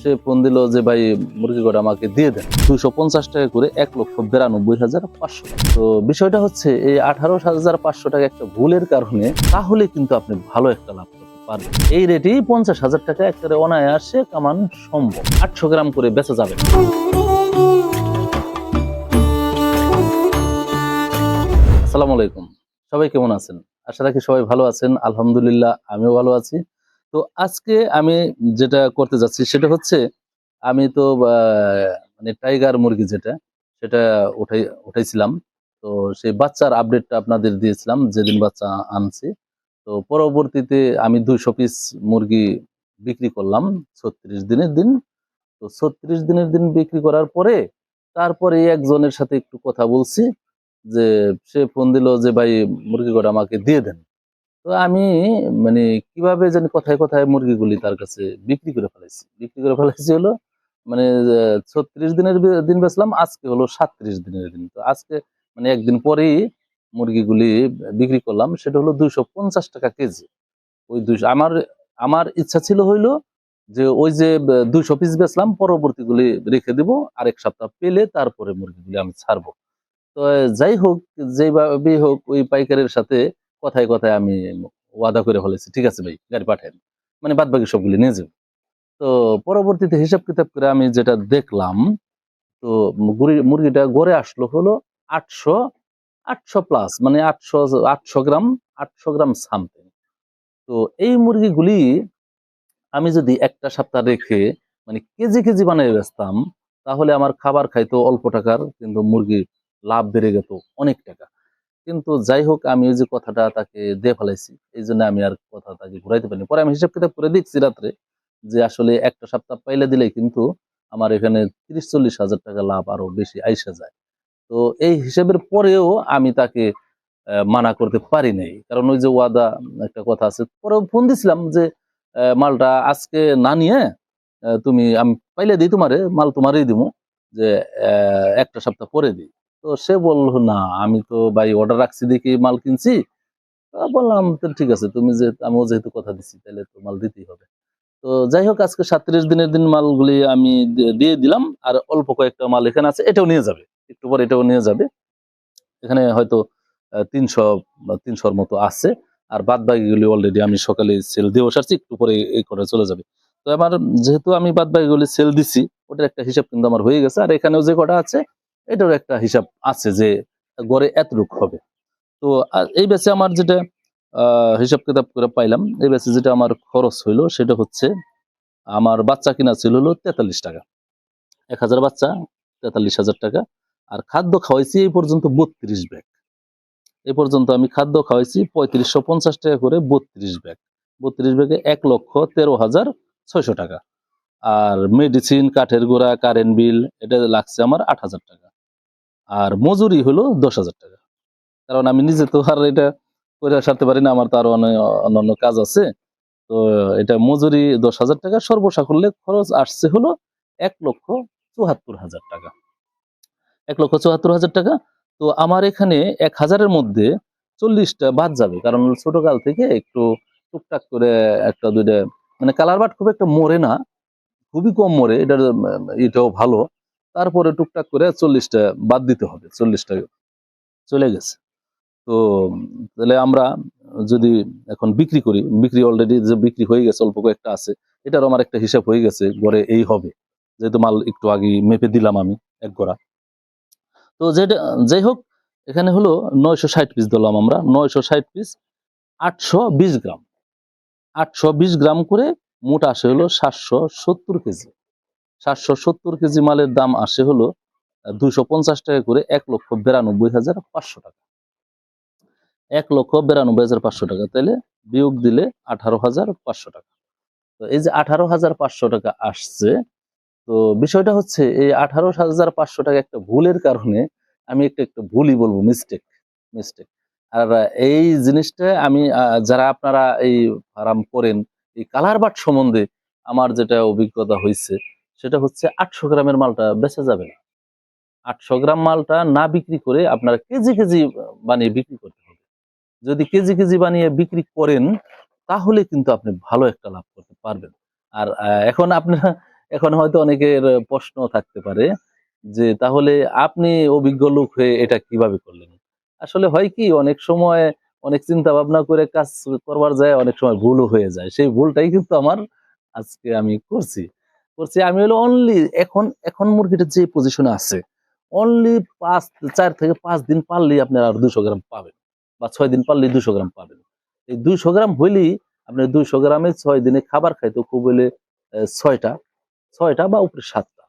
সে phone দিল যে, ভাই, মুরগি কটা আমাকে দিয়ে দেন। দুইশো পঞ্চাশ টাকা করে এক লক্ষ বিরানব্বই হাজার পাঁচশো তো বিষয়টা হচ্ছে, এই আঠারো হাজার পাঁচশো টাকা একটা ভুলের কারণে তাহলে কিন্তু আপনি ভালো একটা লাভ এই রেটেই পঞ্চাশ হাজার টাকা একটা অনায়াসে কামান সম্ভব। আটশো গ্রাম করে বেচা যাবে। আসসালামু আলাইকুম। সবাই কেমন আছেন? আশা রাখি সবাই ভালো আছেন। আলহামদুলিল্লাহ, আমিও ভালো আছি। তো আজকে আমি যেটা করতে যাচ্ছি সেটা হচ্ছে আমি তো মানে টাইগার মুরগি যেটা, সেটা উঠাই, উঠাইছিলাম। তো সেই বাচ্চার আপডেটটা আপনাদের দিয়েছিলাম, যেদিন বাচ্চা আনছি। তো পরবর্তীতে আমি দুইশো পিস মুরগি বিক্রি করলাম ছত্রিশ দিনের দিন। তো ছত্রিশ দিনের দিন বিক্রি করার পরে তারপরে একজনের সাথে একটু কথা বলছি, যে সে ফোন দিল যে, ভাই মুরগি কটা আমাকে দিয়ে দেন। তো আমি মানে কীভাবে জানি কথায় কথায় মুরগিগুলি তার কাছে বিক্রি করে ফেলাইছি? বিক্রি করে ফেলাইছি হলো মানে ছত্রিশ দিনের দিন বেচলাম, আজকে হলো সাতত্রিশ দিনের দিন। তো আজকে মানে একদিন পরেই মুরগিগুলি বিক্রি করলাম, সেটা হলো দুইশো পঞ্চাশ টাকা কেজি। ওই দুইশো, আমার আমার ইচ্ছা ছিল হইল যে ওই যে দুইশো পিস বেচলাম, পরবর্তীগুলি রেখে দিব, আরেক সপ্তাহ পেলে তারপরে মুরগিগুলি আমি ছাড়বো। তো, যাই হোক যেভাবে হোক, ওই পাইকারের সাথে কথায় কথায় আমি ওয়াদা করে ফেলেছি, ঠিক আছে ভাই, গাড়ি পাঠেন মানে বাদ বাকি সবগুলি নিয়ে যাব। তো পরবর্তীতে হিসাব কিতাব করে আমি যেটা দেখলাম, তো মুরগি- মুরগিটা গড়ে আসলো হলো আটশো আটশো প্লাস মানে আটশো আটশো গ্রাম আটশো গ্রাম সামথিং তো এই মুরগিগুলি আমি যদি একটা সপ্তাহ রেখে মানে কেজি কেজি বানিয়ে বেচতাম, তাহলে আমার খাবার খাইতো অল্প টাকার, কিন্তু মুরগি লাভ বেড়ে যেত অনেক টাকা। কিন্তু যাই হোক, আমি ওই যে কথাটা তাকে দিয়ে ফেলাইছি। এই জন্য আমি আর কথা তাকে ঘুরাইতে পারিনি। পরে আমি হিসাব কিতাব করে দেখছি রাত্রে যে আসলে একটা সপ্তাহ পাইলে দিলে কিন্তু আমার এখানে তিরিশ চল্লিশ হাজার টাকা লাভ আরও বেশি আইসা যায়। তো এই হিসাবের পরেও আমি তাকে মানা করতে পারি নাই। কারণ ওই যে ওয়াদা, একটা কথা আছে। পরে ফোন দিছিলাম যে মালটা আজকে না নিয়ে তুমি, আমি পাইলে দিই তোমারে, মাল তোমারই দিব যে একটা সপ্তাহ পরে দিই। তো সে বলল, না, আমি তো ভাই অর্ডার রাখছি দেখি মাল কিনছি। বললাম ঠিক আছে, তুমি যে, আমিও যেহেতু কথা দিচ্ছি তাহলে তো মাল দিতেই হবে। তো যাই হোক, আজকে সাতত্রিশ দিনের দিন মালগুলি আমি দিয়ে দিলাম, আর অল্প কয়েকটা মাল এখানে আছে, এটাও নিয়ে যাবে, একটু পর এটাও নিয়ে যাবে। এখানে হয়তো তিনশো তিনশোর মতো আছে, আর বাদ বাকিগুলি অলরেডি আমি সকালে সেল দিয়ে বসাচ্ছি, একটু পরে এই করে চলে যাবে। তো আমার, যেহেতু আমি বাদ বাকিগুলি সেল দিছি, ওটার একটা হিসাব কিন্তু আমার হয়ে গেছে, আর এখানেও যে কটা আছে এটারও একটা হিসাব আছে যে গড়ে এতটুক হবে। তো এই বেচে আমার যেটা হিসাব কিতাব করে পাইলাম, এই বেচে যেটা আমার খরচ হইল সেটা হচ্ছে আমার বাচ্চা কিনা ছিল হলো তেতাল্লিশ টাকা। এক হাজার বাচ্চা, তেতাল্লিশ হাজার টাকা, আর খাদ্য খাওয়াইছি এই পর্যন্ত বত্রিশ ব্যাগ। এই পর্যন্ত আমি খাদ্য খাওয়াইছি পঁয়ত্রিশশো পঞ্চাশ টাকা করে বত্রিশ ব্যাগ। বত্রিশ ব্যাগে এক লক্ষ তেরো হাজার ছয়শো টাকা। আর মেডিসিন কাঠের গোড়া কারেন্ট বিল এটা লাগছে আমার আট হাজার টাকা। আর মজুরি হলো দশ হাজার টাকা। কারণ আমি নিজে তো আর এটা করে সারতে পারি না, আমার তো আরও অন্যান্য কাজ আছে। তো এটা মজুরি দশ হাজার টাকা, সর্বসাকুল্যে খরচ আসছে হলো এক লক্ষ চুয়াত্তর হাজার টাকা। এক লক্ষ চুয়াত্তর হাজার টাকা, তো আমার এখানে এক হাজারের মধ্যে চল্লিশটা বাদ যাবে। কারণ ছোটকাল থেকে একটু টুকটাক করে একটা দুইটা মানে কালার বাট খুব একটা মরে না, খুবই কম মরে, এটার এটাও ভালো। তারপরে টুকটাক করে চল্লিশটা বাদ দিতে হবে, চল্লিশটা চলে গেছে। তো তাহলে আমরা যদি এখন বিক্রি করি, বিক্রি অলরেডি যে বিক্রি হয়ে গেছে, অল্প কয়েকটা আছে এটার আমার একটা হিসাব হয়ে গেছে, গড়ে এই হবে। যেহেতু মাল একটু আগে মেপে দিলাম আমি, এক গড়া। তো যেটা, যাই হোক, এখানে হলো নয়শো ষাট পিস দিলাম আমরা, নয়শো ষাট পিস আটশো বিশ গ্রাম। আটশো বিশ গ্রাম করে মোট আসে হলো সাতশো সত্তর কেজি। সাতশো সত্তর কেজি মালের দাম আসে হলো দুইশো পঞ্চাশ টাকা করে এক লক্ষ বিরানব্বই হাজার পাঁচশো টাকা। এক লক্ষ বিরানব্বই হাজার পাঁচশো টাকা তাহলে বিয়োগ দিলে আঠারো হাজার পাঁচশো টাকা। তো এই যে আঠারো হাজার পাঁচশো টাকা আসছে, তো বিষয়টা হচ্ছে এই আঠারো হাজার পাঁচশো টাকা একটা ভুলের কারণে আমি একটা একটা ভুলই বলব মিস্টেক মিস্টেক আর এই জিনিসটা আমি যারা আপনারা এই ফার্ম করেন, এই কালার বাট সম্বন্ধে আমার যেটা অভিজ্ঞতা হয়েছে সেটা হচ্ছে আটশো গ্রামের মালটা বেচা যাবে না। আটশো গ্রাম মালটা না বিক্রি করে আপনারা কেজি কেজি বানিয়ে বিক্রি করতে হবে। যদি কেজি কেজি বানিয়ে বিক্রি করেন, তাহলে কিন্তু আপনি ভালো একটা লাভ করতে পারবেন। আর এখন আপনারা এখন হয়তো অনেকের প্রশ্ন থাকতে পারে যে, তাহলে আপনি অভিজ্ঞ লোক হয়ে এটা কীভাবে করলেন? আসলে হয় কি, অনেক সময় অনেক চিন্তা ভাবনা করে কাজ করবার যায়, অনেক সময় ভুলও হয়ে যায়। সেই ভুলটাই কিন্তু আমার আজকে আমি করছি। করছি, আমি হলো অনলি এখন এখন মুরগিটা যে পজিশনে আছে অনলি পাঁচ, চার থেকে পাঁচ দিন পারলেই আপনি আর দুশো গ্রাম পাবেন বা ছয় দিন পারলেই দুশো গ্রাম পাবেন। এই দুইশো গ্রাম হইলেই আপনি দুইশো গ্রামে ছয় দিনে খাবার খাইতে খুব হইলে ছয়টা ছয়টা বা উপরে সাতটা,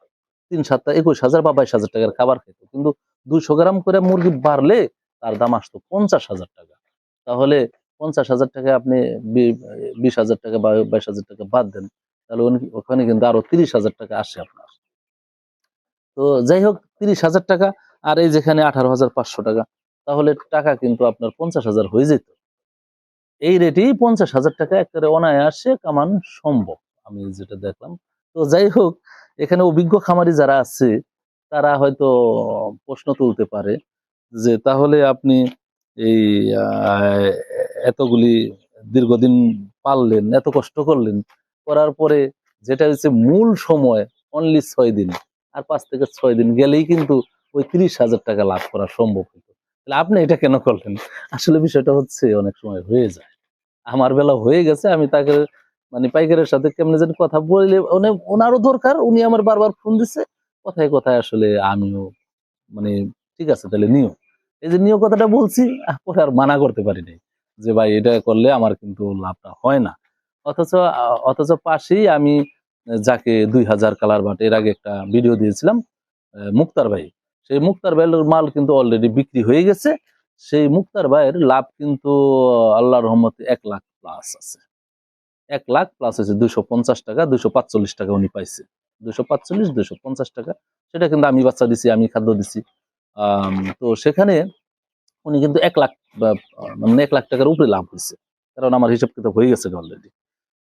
তিন সাতটা, একুশ হাজার বা বাইশ হাজার টাকার খাবার খেত কিন্তু দুইশো গ্রাম করে মুরগি বাড়লে তার দাম আসতো পঞ্চাশ হাজার টাকা। তাহলে পঞ্চাশ হাজার টাকা আপনি বিশ হাজার টাকা বা বাইশ হাজার টাকা বাদ দেন তাহলে ওখানে কিন্তু আরও তিরিশ হাজার টাকা আসে আপনার। তো যাই হোক, তিরিশ হাজার টাকা, আর এই যেখানে আঠারো হাজার পাঁচশো টাকা, তাহলে টাকা কিন্তু আপনার পঞ্চাশ হাজার হয়ে যেত। এই রেটেই পঞ্চাশ হাজার টাকা একেবারে অনায়াসে কামান সম্ভব, আমি যেটা দেখলাম। তো যাই হোক, এখানে অভিজ্ঞ খামারি যারা আছে, তারা হয়তো প্রশ্ন তুলতে পারে যে তাহলে আপনি এই এতগুলি দীর্ঘদিন পাললেন, এত কষ্ট করলেন করার পরে যেটা হচ্ছে মূল সময় অনলি ছয় দিন। আর পাঁচ থেকে ছয় দিন গেলেই কিন্তু ওই তিরিশ হাজার টাকা লাভ করা সম্ভব হতো তাহলে আপনি এটা কেন করলেন? আসলে বিষয়টা হচ্ছে অনেক সময় হয়ে যায়। আমার বেলা হয়ে গেছে, আমি তাকে মানে পাইকারের সাথে কেমনে যেন কথা বললে উনি- ওনারও দরকার, উনি আমার বারবার ফোন দিচ্ছে কথায় কথায় আসলে আমিও মানে ঠিক আছে, তাহলে নিও। এই যে নিও কথাটা বলছি, পরে আর মানা করতে পারিনি যে ভাই, এটা করলে আমার কিন্তু লাভটা হয় না। অথচ অথচ পাশেই আমি যাকে দুই হাজার কালার বাট এর আগে একটা ভিডিও দিয়েছিলাম মুক্তার ভাই। সেই মুক্তার ভাইয়ের মাল কিন্তু অলরেডি বিক্রি হয়ে গেছে। সেই মুক্তার ভাইয়ের লাভ কিন্তু আল্লাহ রহমতে এক লাখ প্লাস আছে। এক লাখ প্লাস হয়েছে দুশো পঞ্চাশ টাকা দুশো পাঁচচল্লিশ টাকা উনি পাইছে। দুশো পাঁচচল্লিশ দুশো পঞ্চাশ টাকা। সেটা কিন্তু আমি বাচ্চা দিছি, আমি খাদ্য দিছি। তো সেখানে উনি কিন্তু এক লাখ মানে এক লাখ টাকার উপরে লাভ হয়েছে। কারণ আমার হিসাব কিতাব হয়ে গেছে অলরেডি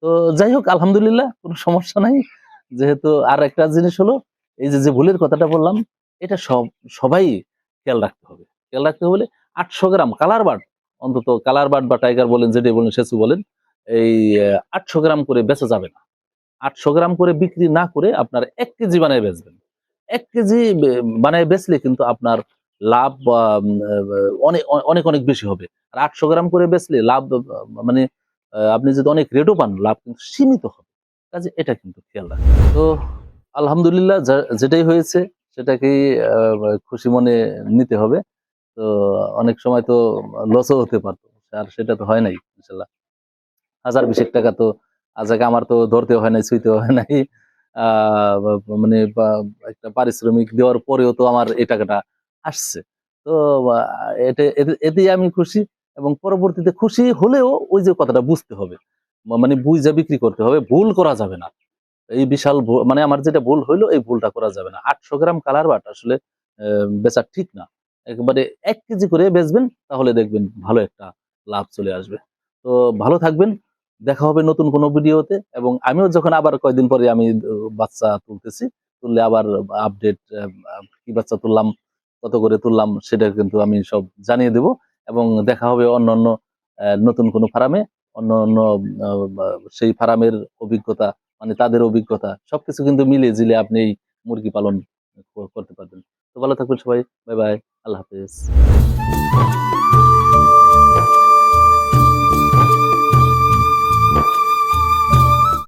তো যাই হোক, আলহামদুলিল্লাহ, কোনো সমস্যা নাই। যেহেতু আর একটা জিনিস হলো, এই যে ভুলের কথাটা বললাম, এটা সব, সবাই খেয়াল রাখতে হবে। খেয়াল রাখতে হলে আটশো গ্রাম কালার বাট অন্তত কালার বাট বা টাইগার বলেন, যেটাই বলেন সেচু বলেন, এই আটশো গ্রাম করে বেচা যাবে না। আটশো গ্রাম করে বিক্রি না করে আপনার এক কেজি বানায় বেচবেন। এক কেজি বানায় বেচলে কিন্তু আপনার লাভ অনেক অনেক অনেক বেশি হবে। আর আটশো গ্রাম করে বেচলে লাভ মানে আপনি যদি অনেক রেটও পান, লাভ কিন্তু সীমিত হবে। কাজে এটা কিন্তু খেয়াল রাখবেন তো আলহামদুলিল্লাহ যেটাই হয়েছে, সেটাকেই খুশি মনে নিতে হবে। তো অনেক সময় তো লসও হতে পারতো, আর সেটা তো হয় নাই ইনশাল্লাহ হাজার বিশেক টাকা তো আজ আগে আমার তো ধরতে হয় নাই ছুঁইতে হয় নাই। মানে একটা পারিশ্রমিক দেওয়ার পরেও তো আমার এই টাকাটা আসছে। তো এতে- এতেই আমি খুশি। এবং পরবর্তীতে খুশি হলেও ওই যে কথাটা বুঝতে হবে। মানে বুঝে বিক্রি করতে হবে, ভুল করা যাবে না। এই বিশাল মানে আমার যেটা ভুল হইল, এই ভুলটা করা যাবে না। আটশো গ্রাম কালার বাট আসলে বেচা ঠিক না। একবারে এক কেজি করে বেচবেন, তাহলে দেখবেন ভালো একটা লাভ চলে আসবে। তো ভালো থাকবেন, দেখা হবে নতুন কোনো ভিডিওতে, এবং আমিও যখন আবার কয়দিন পরে আমি বাচ্চা তুলতেছি, তুললে আবার আপডেট কি বাচ্চা তুললাম, কত করে তুললাম, সেটা কিন্তু আমি সব জানিয়ে দেব। এবং দেখা হবে অন্য অন্য নতুন কোনো ফার্মে, অন্য অন্য সেই ফার্মের অভিজ্ঞতা মানে তাদের অভিজ্ঞতা, সবকিছু কিন্তু মিলে জিলে আপনি এই মুরগি পালন করতে পারবেন। তো ভালো থাকবেন সবাই, বাই বাই, আল্লাহ হাফেজ।